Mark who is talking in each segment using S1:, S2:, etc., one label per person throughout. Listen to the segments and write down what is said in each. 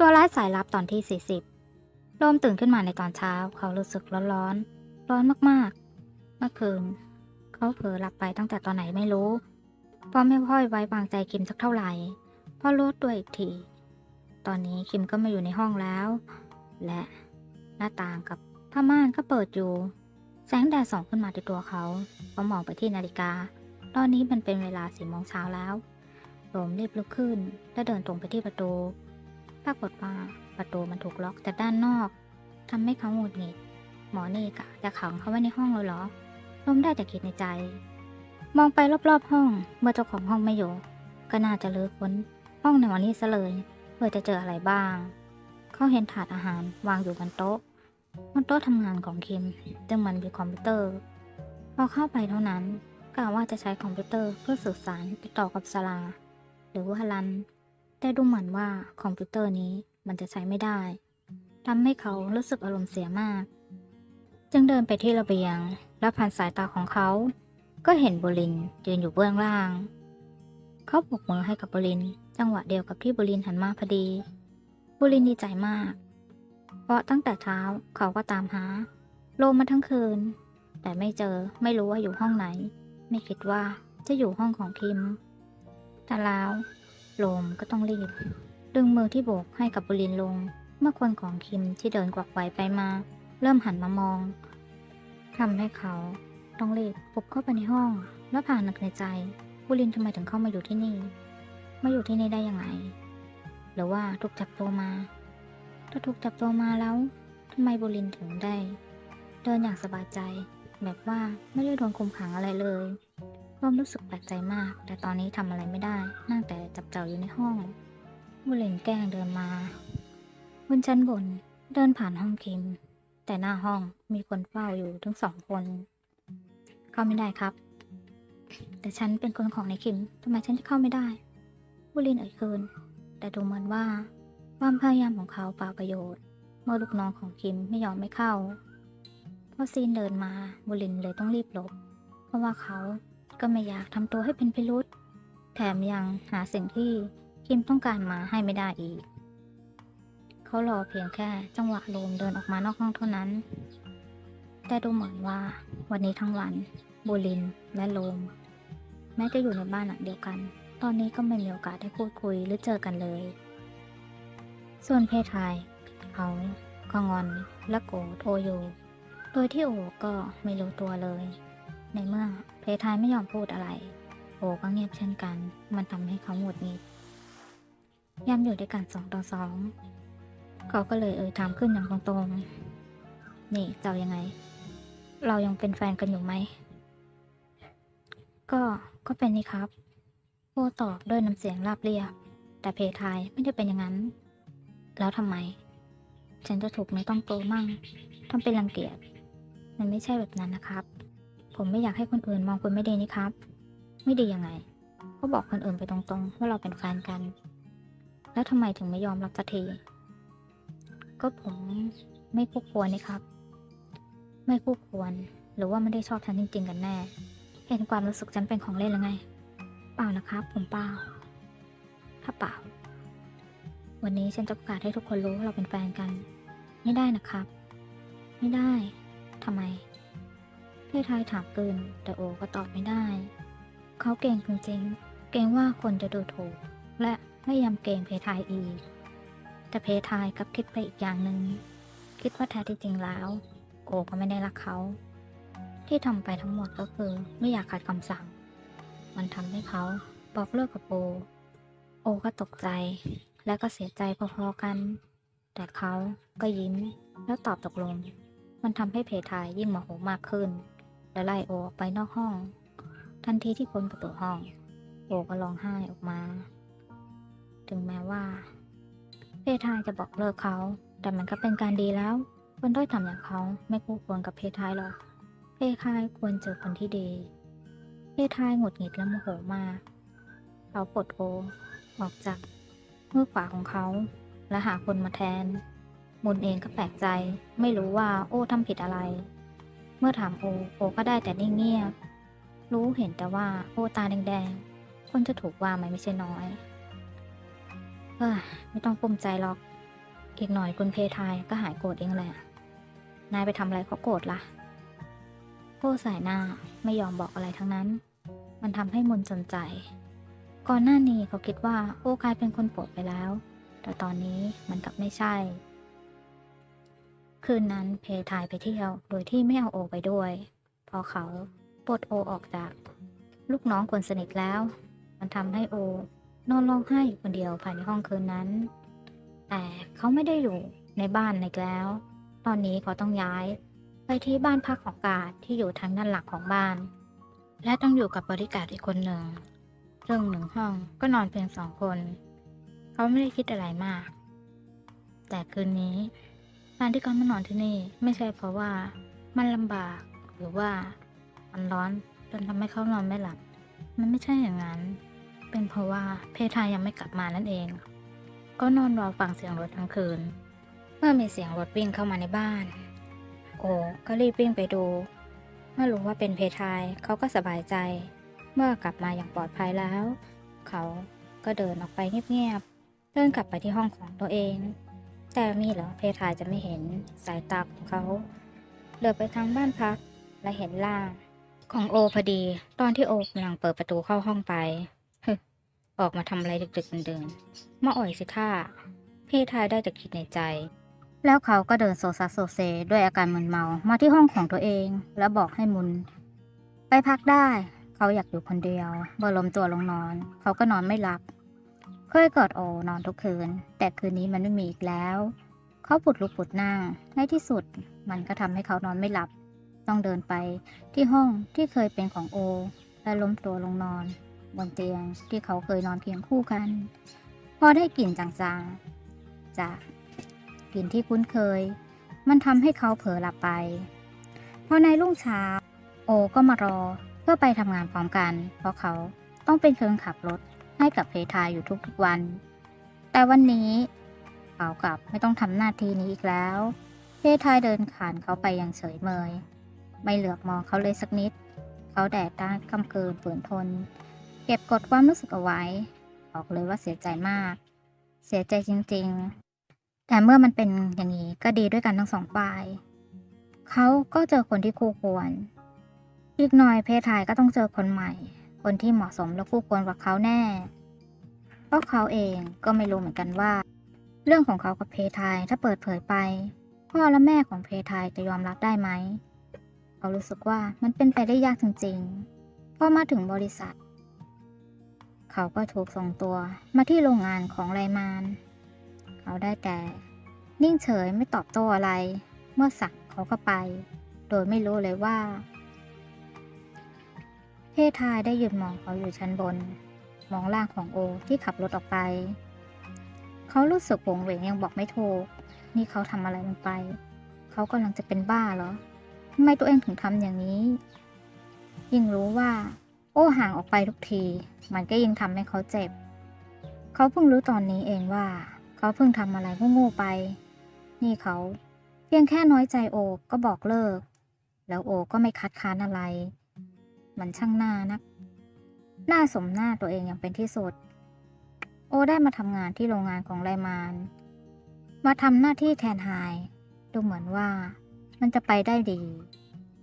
S1: ตัวร้ายสายลับตอนที่ 40โดมตื่นขึ้นมาในตอนเช้า เขารู้สึกร้อนร้อนๆร้อนมากๆ เมื่อคืนเขาเผลอหลับไปตั้งแต่ตอนไหนไม่รู้เพราะไม่ค่อยไว้วางใจคิมสักเท่าไหร่พราะรู้ตัวอีกที ตอนนี้คิมก็มาอยู่ในห้องแล้ว และหน้าต่างกับผ้าม่านก็เปิดอยู่ แสงแดดส่องขึ้นมาที่ตัวเขาเขามองไปที่นาฬิกา ตอนนี้มันเป็นเวลาสี่โมงเช้าแล้วโดมรีบลุกขึ้นและเดินตรงไปที่ประตู รากฏว่าประตูมันถูกล็อกจากด้านนอกทำให้เขาหงุดหงิด หมอนี่กะจะขังเขาไว้ในห้องเลยเหรอลมได้แต่คิดในใจ มองไปรอบๆห้อง เมื่อเจ้าของห้องไม่อยู่ ก็น่าจะเลือค้นห้องในวันนี้ซะเลยเพื่อจะเจออะไรบ้าง เขาเห็นถาดอาหารวางอยู่บนโต๊ะบนโต๊ะทำงานของคิมซึ่งมันมีคอมพิวเตอร์ พอเข้าไปเท่านั้นกะว่าจะใช้คอมพิวเตอร์เพื่อสื่อสารติดต่อกับสลา หรือว่าลัน แต่ดูเหมือนว่าคอมพิวเตอร์นี้มันจะใช้ไม่ได้ทำให้เขารู้สึกอารมณ์เสียมาก จึงเดินไปที่ระเบียง และผ่านสายตาของเขา ก็เห็นบุรินยืนอยู่เบื้องล่าง เขาปกมือให้กับบุรินจังหวะเดียวกับที่บุรินหันมาพอดี บุรินดีใจมาก เพราะตั้งแต่เช้าเขาก็ตามหา โลมมาทั้งคืน แต่ไม่เจอไม่รู้ว่าอยู่ห้องไหน ไม่คิดว่าจะอยู่ห้องของคิม แต่แล้ว ลมก็ต้องรีบ ดึงมือที่โบกให้กับบุรินลง เมื่อคนของคิมที่เดินกวักไกวไปมา เริ่มหันมามองทำให้เขาต้องรีบปุบเข้าไปในห้อง แล้วผ่านนึกในใจบุรินทำไมถึงเข้ามาอยู่ที่นี่ มาอยู่ที่นี่ได้ยังไง หรือว่าถูกจับตัวมา ถ้าถูกจับตัวมาแล้วทำไมบุรินถึงได้ เดินอย่างสบายใจ แบบว่าไม่ได้โดนคุมขังอะไรเลย ความรู้สึกแปลกใจมาก แต่ตอนนี้ทำอะไรไม่ได้ นั่งแต่จับเจ้าอยู่ในห้องบุรินแกล้งเดินมาบนชั้นบนเดินผ่านห้องคิม แต่หน้าห้องมีคนเฝ้าอยู่ทั้งสองคนเข้าไม่ได้ครับ แต่ฉันเป็นคนของในคิมทำไมฉันจะเข้าไม่ได้บุรินเอ่ยคืน แต่ดูเหมือนว่าความพยายามของเขาเปล่าประโยชน์ เมื่อลูกน้องของคิมไม่ยอมไม่เข้าพอซีนเดินมาบุรินเลยต้องรีบหลบ เพราะว่าเขา ก็ไม่อยากทำตัวให้เป็นพิรุษแถมยังหาสิ่งที่คิมต้องการมาให้ไม่ได้อีก เขารอเพียงแค่จังหวะโลมเดินออกมานอกห้องเท่านั้น แต่ดูเหมือนว่าวันนี้ทั้งวันบูลินและโลมแม้จะอยู่ในบ้านหลังเดียวกัน ตอนนี้ก็ไม่มีโอกาสได้พูดคุยหรือเจอกันเลย ส่วนเพทายเขาก็งอนและโกรธโออยู่ โดยที่โอก็ไม่รู้ตัวเลย ในเมื่อเพทายไม่ยอมพูดอะไรโอก็เงียบเช่นกัน มันทำให้เขาหงุดหงิดยามอยู่ด้วยกันสองต่อสอง เขาก็เลยเอ่ยถามขึ้นอย่างตรงๆ นี่เจ้ายังไง เรายังเป็นแฟนกันอยู่ไหม ก็ ก็เป็นนี่ครับ โอตอบด้วยน้ำเสียงราบเรียบ แต่เพทายไม่ได้เป็นอย่างนั้น แล้วทำไม ฉันจะถูกไม่ต้องโตมั่งทำเป็นรังเกียจ มันไม่ใช่แบบนั้นนะครับ ผมไม่อยากให้คนอื่นมองคุณไม่ดีนี่ครับ ไม่ดียังไง ก็บอกคนอื่นไปตรงๆ ว่าเราเป็นแฟนกัน แล้วทำไมถึงไม่ยอมรับสักที ก็ผมไม่คู่ควรนี่ครับ ไม่คู่ควร หรือว่าไม่ได้ชอบฉันจริงๆกันแน่ เห็นความรู้สึกฉันเป็นของเล่นหรือไง เปล่านะครับ ผมเปล่า ถ้าเปล่า วันนี้ฉันจะประกาศให้ทุกคนรู้ว่าเราเป็นแฟนกัน ไม่ได้นะครับ ไม่ได้ทำไม พทายถามเกิน แต่โอก็ตอบไม่ได้ เขาเก่งจริงๆ เก่งว่าคนจะดูถูก และไม่ยำเกรงเพทายอีก แต่เพทายกับคิดไปอีกอย่างหนึ่ง คิดว่าแท้ที่จริงแล้ว โอก็ไม่ได้รักเขา ที่ทำไปทั้งหมดก็คือไม่อยากขัดคำสั่ง มันทำให้เขาบอกเลิกกับโอ โอก็ตกใจ และก็เสียใจพอๆกัน แต่เขาก็ยิ้มแล้วตอบตกลง มันทำให้เพทายยิ่งโมโหมากขึ้น และไล่โอออกไปนอกห้อง ทันทีที่พ้นประตูห้อง โอก็ร้องไห้ออกมา ถึงแม้ว่า เพทายจะบอกเลิกเขา แต่มันก็เป็นการดีแล้ว คนด้อยต่ำอย่างเขาไม่คู่ควรกับเพทายหรอก เพทายควรเจอคนที่ดี เพทายหงุดหงิดและโมโหมากเขาปลดโอออกจากมือขวาของเขา และหาคนมาแทนมุนเองก็แปลกใจ ไม่รู้ว่าโอ้ทำผิดอะไร เมื่อถามโอโอก็ได้แต่นิ่งเงียบ รู้เห็นแต่ว่าโอตาแดงๆ คนจะถูกว่ามันไม่ใช่น้อยเอ้ยไม่ต้องปลุ้มใจหรอก อีกหน่อยคุณเพทายก็หายโกรธเองแหละ นายไปทำอะไรเขาโกรธละ่ะโก้สายหน้าไม่ยอมบอกอะไรทั้งนั้น มันทำให้มุนสนใจ ก่อนหน้านี้เขาคิดว่าโอ้กลายเป็นคนโปรดไปแล้ว แต่ตอนนี้มันกลับไม่ใช่ คืนนั้นเพทายไปเที่ยว โดยที่ไม่เอาโอไปด้วย พอเขาปลดโอออกจาก ลูกน้องคนสนิทแล้ว มันทำให้โอนอนร้องไห้อยู่คนเดียวภายในห้องคืนนั้น แต่เขาไม่ได้อยู่ในบ้านอีกแล้ว ตอนนี้เขาต้องย้ายไปที่บ้านพักของกาดที่อยู่ทางด้านหลังของบ้าน และต้องอยู่กับบริการอีกคนหนึ่งเรื่องหนึ่งห้องก็นอนเพียงสองคน เขาไม่ได้คิดอะไรมาก แต่คืนนี้ การที่เขามานอนที่นี่ไม่ใช่เพราะว่ามันลำบากหรือว่ามันร้อนจนทำให้เขานอนไม่หลับ มันไม่ใช่อย่างนั้น เป็นเพราะว่าเพทายยังไม่กลับมานั่นเอง ก็นอนรอฟังเสียงรถทั้งคืน เมื่อมีเสียงรถวิ่งเข้ามาในบ้าน โอ้ก็รีบวิ่งไปดู เมื่อรู้ว่าเป็นเพทายเขาก็สบายใจ เมื่อกลับมาอย่างปลอดภัยแล้ว เขาก็เดินออกไปเงียบๆเดินกลับไปที่ห้องของตัวเอง แต่มีเหรอเพทายจะไม่เห็นสายตาของเขาเหลือไปทางบ้านพักและเห็นล่าง ของโอพอดี ตอนที่โอกำลังเปิดประตูเข้าห้องไปฮออกมาทำอะไรดึกๆเดินๆมาอ่อยสิท่า เพทายได้แต่คิดในใจ แล้วเขาก็เดินโซซัสโซเซด้วยอาการมึนเมามาที่ห้องของตัวเอง แล้วบอกให้มุน ไปพักได้ เขาอยากอยู่คนเดียวบอลมตัวลงนอน เขาก็นอนไม่หลับ เคยกอดโอนอนทุกคืน แต่คืนนี้มันไม่มีอีกแล้ว เขาปุดลุกปุดนั่งในที่สุด มันก็ทำให้เขานอนไม่หลับ ต้องเดินไปที่ห้องที่เคยเป็นของโอ และล้มตัวลงนอน บนเตียงที่เขาเคยนอนเคียงคู่กัน พอได้กลิ่นจางๆ จากกลิ่นที่คุ้นเคย มันทำให้เขาเผลอหลับไปพอในรุ่งเช้า โอก็มารอเพื่อไปทำงานพร้อมกัน เพราะเขาต้องเป็นคนขับรถ ให้กับเพทาอยู่ทุกๆวัน แต่วันนี้เขากลับไม่ต้องทำหน้าที่นี้อีกแล้ว เพทายเดินขานเขาไปอย่างเฉยเมย ไม่เหลือบมองเขาเลยสักนิด เขาแดดด้านคำเกินฝืนทน เก็บกดความรู้สึกเอาไว้ บอกเลยว่าเสียใจมาก เสียใจจริงๆ แต่เมื่อมันเป็นอย่างนี้ก็ดีด้วยกันทั้งสองฝ่าย เขาก็เจอคนที่คู่ควร อีกหน่อยเพทายก็ต้องเจอคนใหม่ คนที่เหมาะสมและคู่ควรกับเขาแน่ เพราะเขาเองก็ไม่รู้เหมือนกันว่า เรื่องของเขากับเพทายถ้าเปิดเผยไป พ่อและแม่ของเพทายจะยอมรับได้ไหม เขารู้สึกว่ามันเป็นไปได้ยากจริงๆ พอมาถึงบริษัท เขาก็ถูกส่งตัวมาที่โรงงานของไรมาน เขาได้แต่นิ่งเฉยไม่ตอบโต้อะไร เมื่อสักเขาเข้าไป โดยไม่รู้เลยว่า เพทายได้ยืนมองเขาอยู่ชั้นบน มองร่างของโอที่ขับรถออกไป เขารู้สึกโงเหวงยังบอกไม่ถูก นี่เขาทำอะไรลงไป เขากำลังจะเป็นบ้าเหรอทำไมตัวเองถึงทำอย่างนี้ ยิ่งรู้ว่า โอห่างออกไปทุกที มันก็ยิ่งทำให้เขาเจ็บ เขาเพิ่งรู้ตอนนี้เองว่า เขาเพิ่งทำอะไรโง่ๆไป นี่เขา เพียงแค่น้อยใจโอก็บอกเลิก แล้วโอก็ไม่คัดค้านอะไร มันช่างหน้านัก หน้าสมหน้าตัวเองอย่างเป็นที่สุด โอได้มาทำงานที่โรงงานของไรมาน มาทำหน้าที่แทนไฮดูเหมือนว่ามันจะไปได้ดี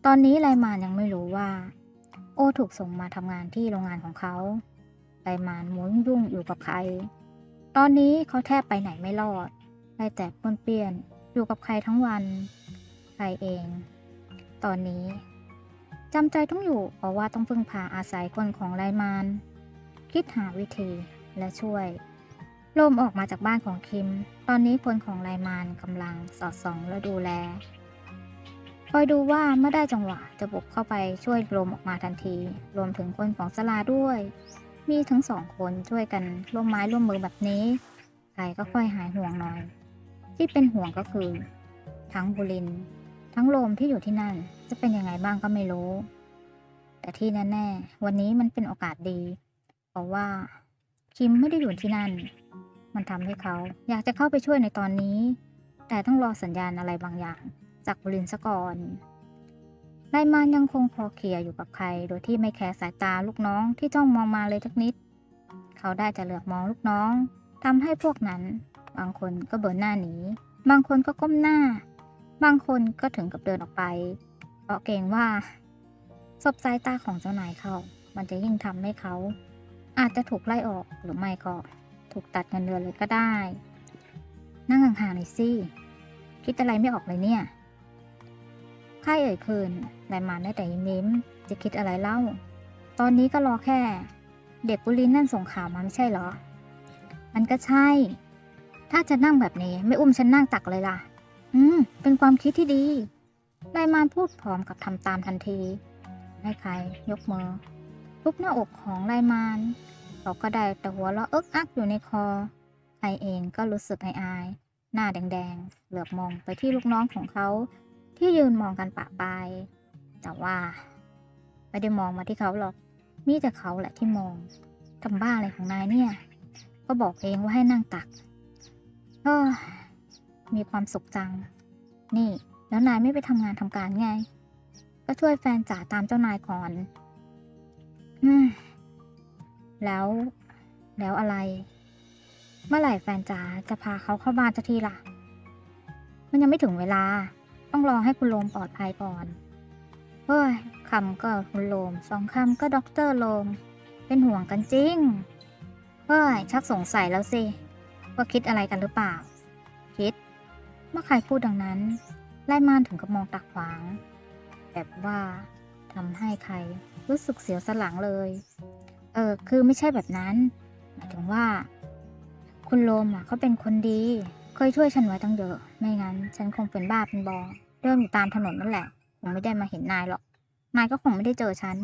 S1: ตอนนี้ไรมานยังไม่รู้ว่า โอถูกส่งมาทำงานที่โรงงานของเขาไรมานมุนยุ่งอยู่กับใคร ตอนนี้เขาแทบไปไหนไม่รอดได้แต่ป้นเปี้ยนอยู่กับใครทั้งวัน ใครเอง ตอนนี้ จำใจต้องอยู่เพราะว่าต้องพึ่งพาอาศัยคนของไรมานคิดหาวิธีและช่วย โลมออกมาจากบ้านของคิม ตอนนี้คนของไรมานกำลังสอดส่องและดูแล คอยดูว่าเมื่อได้จังหวะจะบุกเข้าไปช่วยโลมออกมาทันที รวมถึงคนของสลาด้วย มีทั้งสองคนช่วยกันร่วมไม้ร่วมมือแบบนี้ใครก็ค่อยหายห่วงหน่อย ที่เป็นห่วงก็คือ ทั้งบุริน ทั้งโลมที่อยู่ที่นั่น จะเป็นยังไงบ้างก็ไม่รู้ แต่ที่แน่ๆวันนี้มันเป็นโอกาสดี เพราะว่าคิมไม่ได้อยู่ที่นั่น มันทำให้เขาอยากจะเข้าไปช่วยในตอนนี้ แต่ต้องรอสัญญาณอะไรบางอย่าง จากบุรินทร์ซะก่อนไลมานยังคงคอเคลียร์อยู่กับใคร โดยที่ไม่แคร์สายตาลูกน้องที่จ้องมองมาเลยทักนิด เขาได้จะเหลือบมองลูกน้องทำให้พวกนั้น บางคนก็เบินหน้าหนี บางคนก็ก้มหน้า บางคนก็ถึงกับเดินออกไป เพราะเกรงว่าสบสายตาของเจ้านายเขา มันจะยิ่งทำให้เขา อาจจะถูกไล่ออกหรือไม่ก็ถูกตัดเงินเดือนเลยก็ได้ นั่งห่างๆหน่อยสิคิดอะไรไม่ออกเลยเนี่ยค่ายเอ่ยคืนนายมานได้แต่ยิ้มยิ้มจะคิดอะไรเล่า ตอนนี้ก็รอแค่ เด็กบุรีนั่นส่งข่าวมาไม่ใช่เหรอ มันก็ใช่ ถ้าจะนั่งแบบนี้ไม่อุ้มฉันนั่งตักเลยล่ะ อืม เป็นความคิดที่ดี นายมานพูดพร้อมกับทำตามทันทีนายใครยกมือทุบหน้าอกของนายมานเขาก็ได้แต่หัวเราะเอิกอักอยู่ในคอใครเองก็รู้สึกอายๆหน้าแดงๆ เหลือบมองไปที่ลูกน้องของเขา ที่ยืนมองกันปะปายแต่ว่าไม่ได้มองมาที่เขาหรอก มีแต่เขาแหละที่มองทำบ้าอะไรของนายเนี่ย ก็บอกเองว่าให้นั่งตักเออมีความสุขจัง นี่ แล้วนายไม่ไปทำงานทำการไง ก็ช่วยแฟนจ๋าตามเจ้านายก่อน อืม แล้ว แล้วอะไร เมื่อไหร่แฟนจ๋าจะพาเขาเข้าบ้านสักทีล่ะ มันยังไม่ถึงเวลา ต้องรอให้คุณโลมปลอดภัยก่อน เฮ้ยคำก็คุณโลม สองคำก็ด็อกเตอร์โลม เป็นห่วงกันจริง เฮ้ย ชักสงสัยแล้วสิ ว่าคิดอะไรกันหรือเปล่า คิด เมื่อใครพูดดังนั้น ไล่มานถึงกับมองตักขวาง แบบว่าทำให้ใครรู้สึกเสียวสลังเลย เออคือไม่ใช่แบบนั้น หมายถึงว่า คุณโลมอะเขาเป็นคนดี เคยช่วยฉันไว้ตั้งเยอะ ไม่งั้น ฉันคงเป็นบ้าเป็นบอเดินอยู่ตามถนนนั่นแหละคงไม่ได้มาเห็นนายหรอก นายก็คงไม่ได้เจอฉัน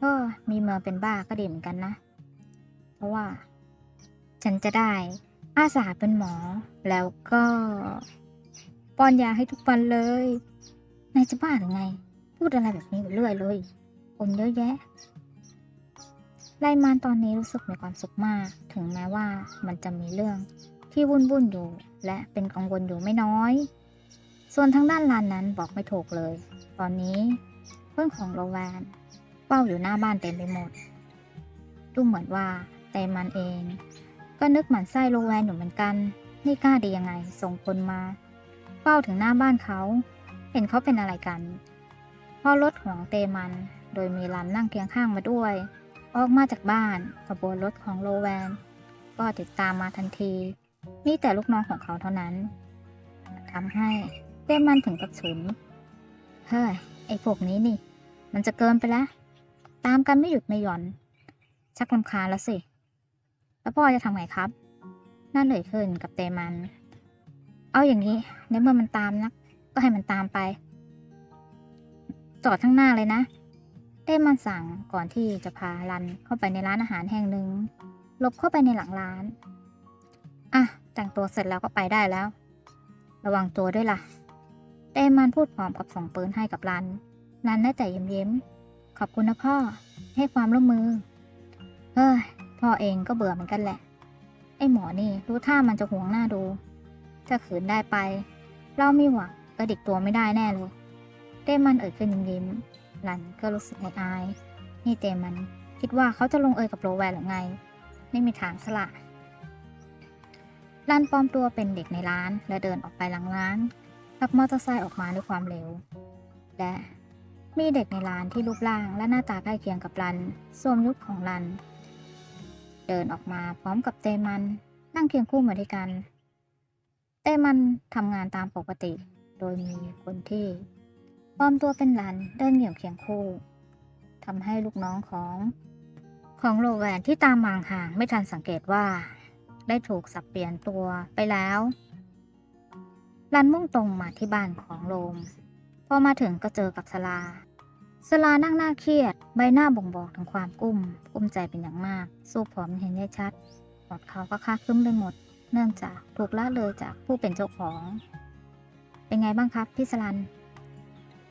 S1: เออมีเมืองเป็นบ้าก็ดีเหมือนกันนะ เพราะว่า ฉันจะได้อาสาเป็นหมอ แล้วก็ ป้อนยาให้ทุกวันเลยนายจะบ้าหรือไง พูดอะไรแบบนี้เรื่อยเลยคนเยอะแยะไลมานตอนนี้รู้สึกมีความสุขมาก ถึงแม้ว่ามันจะมีเรื่องที่วุ่นวุ่นอยู่ และเป็นกังวลอยู่ไม่น้อย ส่วนทางด้านลานนั้นบอกไม่ถูกเลย ตอนนี้เพื่อนของโรแวนเป้าอยู่หน้าบ้านเต็มไปหมด ดูเหมือนว่าแต่มันเอง ก็นึกหมันไส้โรแวนอยู่เหมือนกัน นี่กล้าดียังไง ส่งคนมา เป้าถึงหน้าบ้านเขา เห็นเขาเป็นอะไรกันพ่อรถของเตมัน โดยมีลันนั่งเคียงข้างมาด้วย ออกมาจากบ้านขบวนรถของโรแวน ก็ติดตามมาทันทีมีแต่ลูกน้องของเขาเท่านั้นทำให้เตมันถึงกับฉุนเฮ้ยไอ้พวกนี้นี่ มันจะเกินไปล้วตามกันไม่หยุดไม่หย่อน ชักลำคาแล้วสิ แล้วพ่อจะทำไงครับ นั่นเลยขึ้นกับเตมัน เอาอย่างนี้ในเมื่อมันตามนะก็ให้มันตามไป จอดข้างหน้าเลยนะเต้มันสั่งก่อนที่จะพารันเข้าไปในร้านอาหารแห่งหนึ่งหลบเข้าไปในหลังร้าน อะแต่งตัวเสร็จแล้วก็ไปได้แล้ว ระวังตัวด้วยล่ะเต้มันพูดพร้อมกับส่งปืนให้กับรัน รันได้แต่ยิ้มยิ้มๆขอบคุณนะพ่อ ให้ความร่วมมือ เฮ้ย พ่อเองก็เบื่อเหมือนกันแหละ ไอ้หมอนี่ดูท่ามันจะห่วงหน้าดู ถ้าขืนได้ไป เราไมีหวังกระดิกตัวไม่ได้แน่เลยเต้มันเอ่ยขึ้นยิ้มๆหลันก็รู้สึกอายๆนี่เตมันคิดว่าเขาจะลงเอยกับโรแวนหรือไง ไม่มีทางสละลันปลอมตัวเป็นเด็กในร้าน และเดินออกไปหลังร้านขับมอเตอร์ไซค์ออกมาด้วยความเร็ว และมีเด็กในร้านที่รูปร่างและหน้าตาใกล้เคียงกับรันสวมยุคของรัน เดินออกมาพร้อมกับเตมันนั่งเคียงคู่มาด้วยกัน เตมันทำงานตามปกติ โดยมีคนที่ปลอมตัวเป็นรันเดินเหยี่ยวเคียงคู่ทำให้ลูกน้องของของโรแวนที่ตามมางห่างไม่ทันสังเกตว่า ได้ถูกสับเปลี่ยนตัวไปแล้วรันมุ่งตรงมาที่บ้านของโรมพอมาถึงก็เจอกับสลา สลานั่งหน้าเครียด ใบหน้าบ่งบอกถึงความกุ้มกุ้มใจเป็นอย่างมาก สู้ผอมเห็นได้ชัดหมดเขาก็คาดครึ้มไปหมด เนื่องจากถูกละเลยจากผู้เป็นเจ้าของ เป็นไงบ้างครับพี่สลัน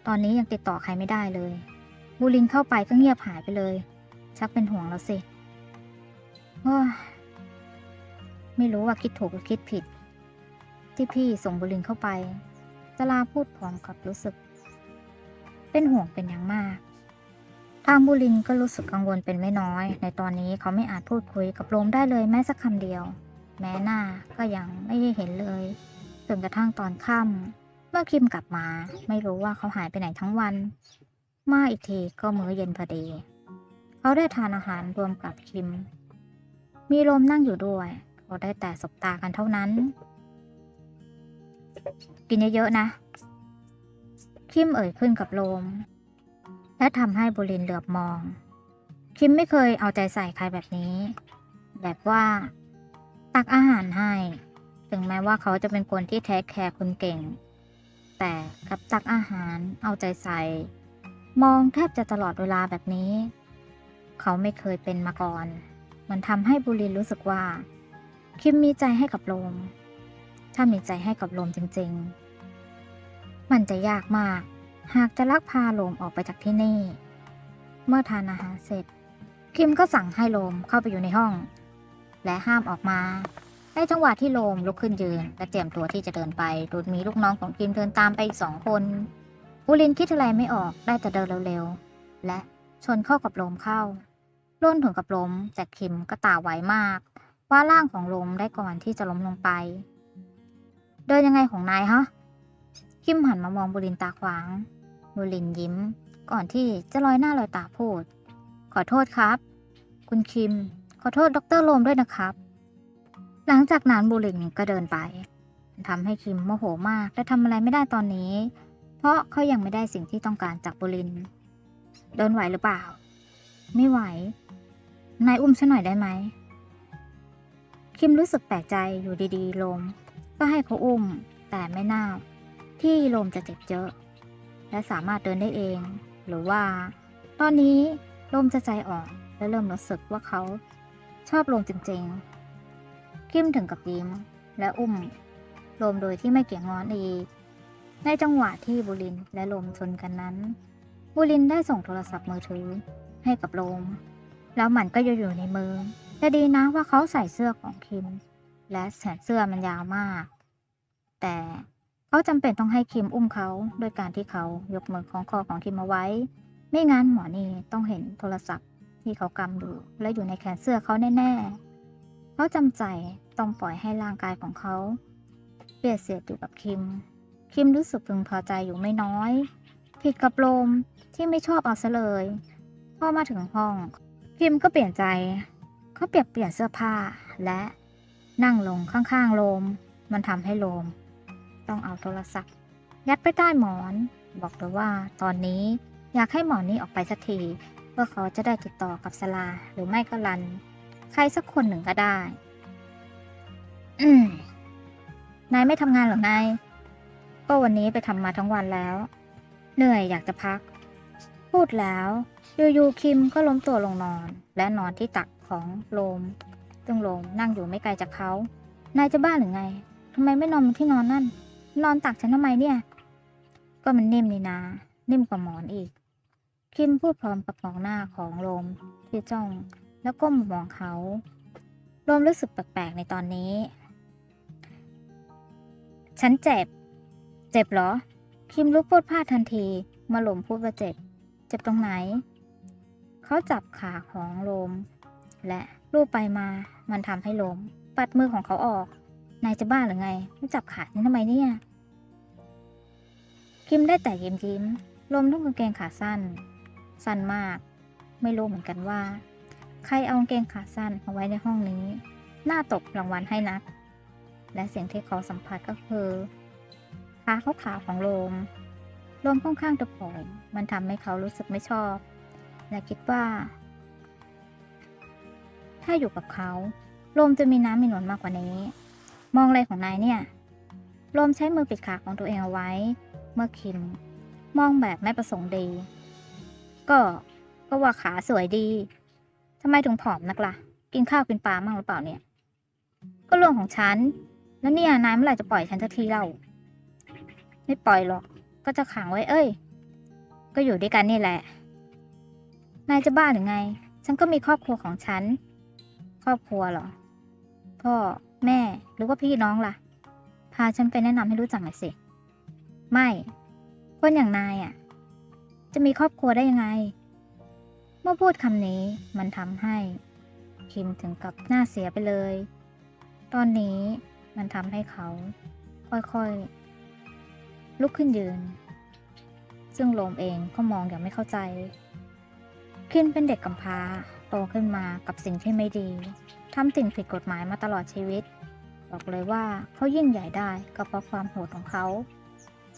S1: ตอนนี้ยังติดต่อใครไม่ได้เลย บูลินเข้าไปก็เงียบหายไปเลย ชักเป็นห่วงแล้วสิโอ้ไม่รู้ว่าคิดถูกหรือคิดผิด ที่พี่ส่งบูลินเข้าไปสลาพูดพร้อมกับรู้สึก เป็นห่วงเป็นอย่างมาก ทางบูลินก็รู้สึกกังวลเป็นไม่น้อย ในตอนนี้เขาไม่อาจพูดคุยกับโรมได้เลยแม้สักคำเดียว แม้หน้าก็ยังไม่ได้เห็นเลยจนกระทั่งตอนค่ำเมื่อคิมกลับมา ไม่รู้ว่าเขาหายไปไหนทั้งวัน มาอีกทีก็มื้อเย็นพอดี เขาได้ทานอาหารรวมกับคิม มีลมนั่งอยู่ด้วยเขาได้แต่สบตากันเท่านั้น กินเยอะๆนะ คิมเอ่ยขึ้นกับลม และทำให้บุรินเหลือบมอง คิมไม่เคยเอาใจใส่ใครแบบนี้ แบบว่า ตักอาหารให้ ถึงแม้ว่าเขาจะเป็นคนที่แทคแคร์คุณเก่ง แต่กับตักอาหารเอาใจใส่ มองแทบจะตลอดเวลาแบบนี้ เขาไม่เคยเป็นมาก่อน มันทำให้บุรินรู้สึกว่า คิมมีใจให้กับลม ถ้ามีใจให้กับลมจริง ๆ มันจะยากมาก หากจะลักพาลมออกไปจากที่นี่ เมื่อทานอาหารเสร็จ คิมก็สั่งให้ลมเข้าไปอยู่ในห้อง และห้ามออกมาในจังหวะที่โลมลุกขึ้นยืน และเตรียมตัวที่จะเดินไปโดยมีลูกน้องของคิมเดินตามไปอีกสองคนบุรินคิดอะไรไม่ออกได้แต่เดินเร็วๆ และชนเข้ากับโลมเข้าล้นถึงกับล้มแต่คิมก็ตาไวมาก ว่าร่างของลมได้ก่อนที่จะล้มลงไป เดินยังไงของนายฮะคิมหันมามองบุรินตาขวาง บุรินยิ้ม ก่อนที่จะลอยหน้าลอยตาพูด ขอโทษครับ คุณคิม อโทษดรโลมด้วยนะครับ หลังจากนั้นบุรินทร์ก็เดินไปทำให้คิมโมโหมากและทำอะไรไม่ได้ตอนนี้ เพราะเขายังไม่ได้สิ่งที่ต้องการจากบุริน เดินไหวหรือเปล่า ไม่ไหว นายอุ้มฉันหน่อยได้ไหม คิมรู้สึกแปลกใจอยู่ดีๆ โลม ก็ให้เขาอุ้ม แต่ไม่น่า ที่โลมจะเจ็บเยอะ และสามารถเดินได้เอง หรือว่า ตอนนี้โลมจะใจอ่อนและเริ่มรู้สึกว่าเขา ชอบลมจริงๆคิมถึงกับยิ้มและอุ้มลมโดยที่ไม่เกี่ยงงอนอีก ในจังหวะที่บุรินและลมชนกันนั้น บุรินได้ส่งโทรศัพท์มือถือให้กับลม แล้วมันก็อยู่ในมือ แต่ดีนะว่าเขาใส่เสื้อของคิม และแขนเสื้อมันยาวมาก แต่เขาจำเป็นต้องให้คิมอุ้มเขาโดยการที่เขายกมือของคอของคิมเอาไว้ ไม่งั้นหมอนี่ต้องเห็นโทรศัพท์ ที่เขากำดูและอยู่ในแขนเสื้อเขาแน่ๆ เขาจำใจต้องปล่อยให้ร่างกายของเขา เปียกเสียดอยู่กับคิม คิมรู้สึกพึงพอใจอยู่ไม่น้อย ผิดกับโลมที่ไม่ชอบเอาซะเลยพอมาถึงห้อง คิมก็เปลี่ยนใจ เขาเปลี่ยนเปลี่ยนเสื้อผ้าและนั่งลงข้างๆโลม มันทำให้โลม ต้องเอาโทรศัพท์ ยัดไปใต้หมอน บอกเลยว่าตอนนี้อยากให้หมอนนี้ออกไปสักที พื่อเขาจะได้ติดต่อกับสลาหรือไม่ก็รัน ใครสักคนหนึ่งก็ได้ อืม นายไม่ทำงานหรอนาย ก็วันนี้ไปทำมาทั้งวันแล้ว เหนื่อยอยากจะพัก พูดแล้วยู่ๆคิมก็ล้มตัวลงนอน และนอนที่ตักของโลมซึ่งโลมนั่งอยู่ไม่ไกลจากเขา นายจะบ้าหรือไงทำไมไม่นอนบนที่นอนนั่น นอนตักฉันทำไมเนี่ย ก็มันนิ่มนี่นา นิ่มกว่าหมอนอีก คิมพูดพร้อมกับมองหน้าของโลมที่จ้องแล้วก้มมองเขาโลมรู้สึกแปลกๆในตอนนี้ ฉันเจ็บ เจ็บเหรอ คิมลุกพูดพลาดทันทีมาหลมพูดว่าเจ็บ เจ็บตรงไหน เขาจับขาของโลมและลูบไปมามันทำให้โลมปัดมือของเขาออก นายจะบ้าหรือไง ไม่จับขาฉันทำไมเนี่ย คิมได้แต่ยิ้มยิ้มลมนุ่งกางเกงขาสั้น สั้นมาก ไม่รู้เหมือนกันว่า ใครเอากางเกงขาสั้นมาไว้ในห้องนี้ น่าตกรางวัลให้นัก และเสียงที่เขาสัมผัสก็คือขาเขาขาวของโลมลมค่อนข้างตะผอยมันทำให้เขารู้สึกไม่ชอบ และคิดว่า ถ้าอยู่กับเขาโลมจะมีน้ำมีนวลมากกว่านี้ มองอะไรของนายเนี่ยโลมใช้มือปิดขาของตัวเองเอาไว้ เมื่อคิม มองแบบไม่ประสงค์ดี ก็ก็ว่าขาสวยดีทำไมถึงผอมนักละ่ะ กินข้าวกินปลามั่งหรือเปล่าเนี่ย ก็เรื่องของฉัน แล้วเนี่ยนายเมื่อไหร่จะปล่อยฉันสักทีเล่าไม่ปล่อยหรอก ก็จะขังไว้ เอ้ย ก็อยู่ด้วยกันนี่แหละ นายจะบ้าหรือไง ฉันก็มีครอบครัวของฉัน ครอบครัวหรอ พ่อแม่หรือว่าพี่น้องล่ะ พาฉันไปแนะนำให้รู้จักหน่อยสิ ไม่ คนอย่างนายอะ จะมีครอบครัวได้ยังไง เมื่อพูดคำนี้มันทำให้ คิมถึงกับหน้าเสียไปเลย ตอนนี้มันทำให้เขาค่อยๆ ลุกขึ้นยืน ซึ่งโลมเองก็มองอย่างไม่เข้าใจ คินเป็นเด็กกำพร้าโตขึ้นมากับสิ่งที่ไม่ดีทำสิ่งผิดกฎหมายมาตลอดชีวิต บอกเลยว่าเขายิ่งใหญ่ได้ก็เพราะความโหดของเขา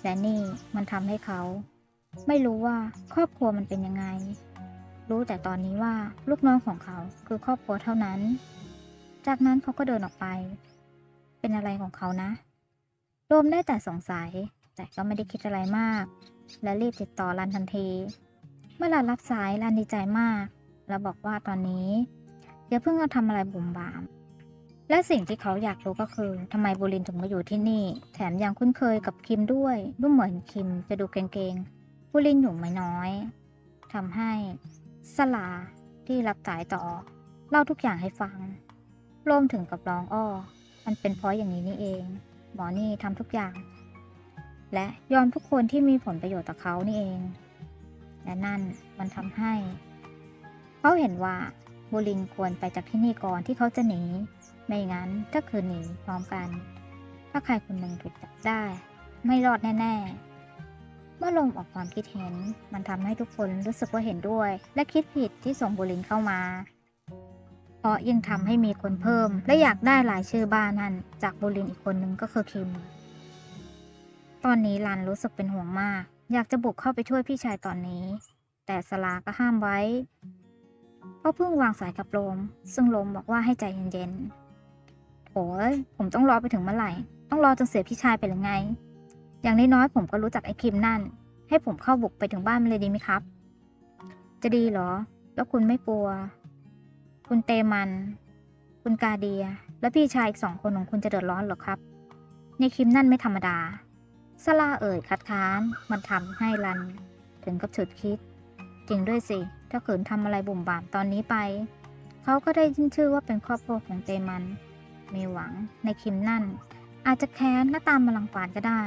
S1: และนี่มันทำให้เขา ไม่รู้ว่าครอบครัวมันเป็นยังไง รู้แต่ตอนนี้ว่าลูกน้องของเขาคือครอบครัวเท่านั้น จากนั้นเขาก็เดินออกไป เป็นอะไรของเขานะโรมได้แต่สงสัย แต่ก็ไม่ได้คิดอะไรมาก และรีบติดต่อรันทันที เมื่อรันรับสายรันดีใจมาก แล้วบอกว่าตอนนี้อย่าเพิ่งเอาทำอะไรบุ่มบาม และสิ่งที่เขาอยากรู้ก็คือทำไมบูลินถึงมาอยู่ที่นี่ แถมยังคุ้นเคยกับคิมด้วย ดูเหมือนคิมจะดูเกรงๆ บูลินอยู่ไม่น้อยทำให้สลาที่รับสายต่อ เล่าทุกอย่างให้ฟังรวมถึงกับร้องอ้อ มันเป็นเพราะอย่างนี้นี่เอง หมอนี่ทำทุกอย่าง และยอมทุกคนที่มีผลประโยชน์ต่อเขานี่เอง และนั่นมันทำให้ เขาเห็นว่าบูลินควรไปจากที่นี่ก่อนที่เขาจะหนี ไม่งั้นถ้าคืนหนีพร้อมกัน ถ้าใครคนหนึ่งถูกจับได้ ไม่รอดแน่ ๆ เมื่อลมออกความคิดเห็น มันทำให้ทุกคนรู้สึกว่าเห็นด้วย และคิดผิดที่ส่งบูลินเข้ามา เพราะยังทำให้มีคนเพิ่ม และอยากได้รายชื่อบ้านนั่นจากบูลินอีกคนนึงก็คือคิม ตอนนี้ลันรู้สึกเป็นห่วงมาก อยากจะบุกเข้าไปช่วยพี่ชายตอนนี้ แต่สลาก็ห้ามไว้เพราะเพิ่งวางสายกับลม ซึ่งลมบอกว่าให้ใจเย็นๆโอ้ยผมต้องรอไปถึงเมื่อไหร่ ต้องรอจนเสียพี่ชายไปหรือไง อย่างน้อยๆผมก็รู้จักไอ้คิมนั่น ให้ผมเข้าบุกไปถึงบ้านมันเลยดีไหมครับ จะดีเหรอ แล้วคุณไม่กลัว คุณเตมัน คุณกาเดีย และพี่ชายอีกสองคนของคุณจะเดือดร้อนเหรอครับ ในคิมนั่นไม่ธรรมดาสลาเอ่ยคัดค้าน มันทำให้รัน ถึงกับฉุดคิด จริงด้วยสิ ถ้าขืนทำอะไรบุ่มบามตอนนี้ไป เขาก็ได้ยินชื่อว่าเป็นครอบครัวของเตมัน มีหวังในคิมนั่น อาจจะแค้นและตามมาลังควานก็ได้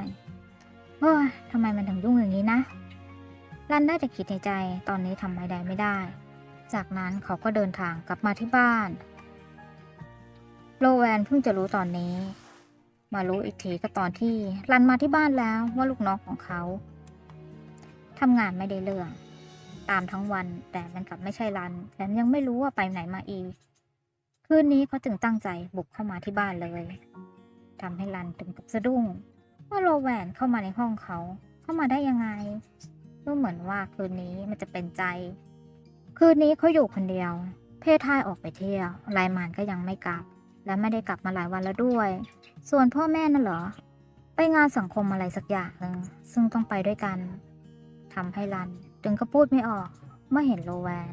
S1: เฮ้ยทำไมมันถึงยุ่งอย่างนี้นะรันได้แต่คิดในใจตอนนี้ทำอะไรไม่ได้ จากนั้นเขาก็เดินทางกลับมาที่บ้าน โลแวนเพิ่งจะรู้ตอนนี้ มารู้อีกทีก็ตอนที่รันมาที่บ้านแล้วว่าลูกน้องของเขาทำงานไม่ได้เรื่อง ตามทั้งวันแต่มันกลับไม่ใช่รันแถมยังไม่รู้ว่าไปไหนมาอีก คืนนี้เขาจึงตั้งใจบุกเข้ามาที่บ้านเลยทำให้รันถึงกับสะดุ้ง ว่าโลแวนเข้ามาในห้องเขา เข้ามาได้ยังไง ดูเหมือนว่าคืนนี้มันจะเป็นใจ คืนนี้เขาอยู่คนเดียว เพทายออกไปเที่ยวไลมานก็ยังไม่กลับ และไม่ได้กลับมาหลายวันแล้วด้วย ส่วนพ่อแม่น่ะเหรอ ไปงานสังคมอะไรสักอย่างหนึ่งซึ่งต้องไปด้วยกันทำให้รันถึงก็พูดไม่ออกเมื่อเห็นโลแวน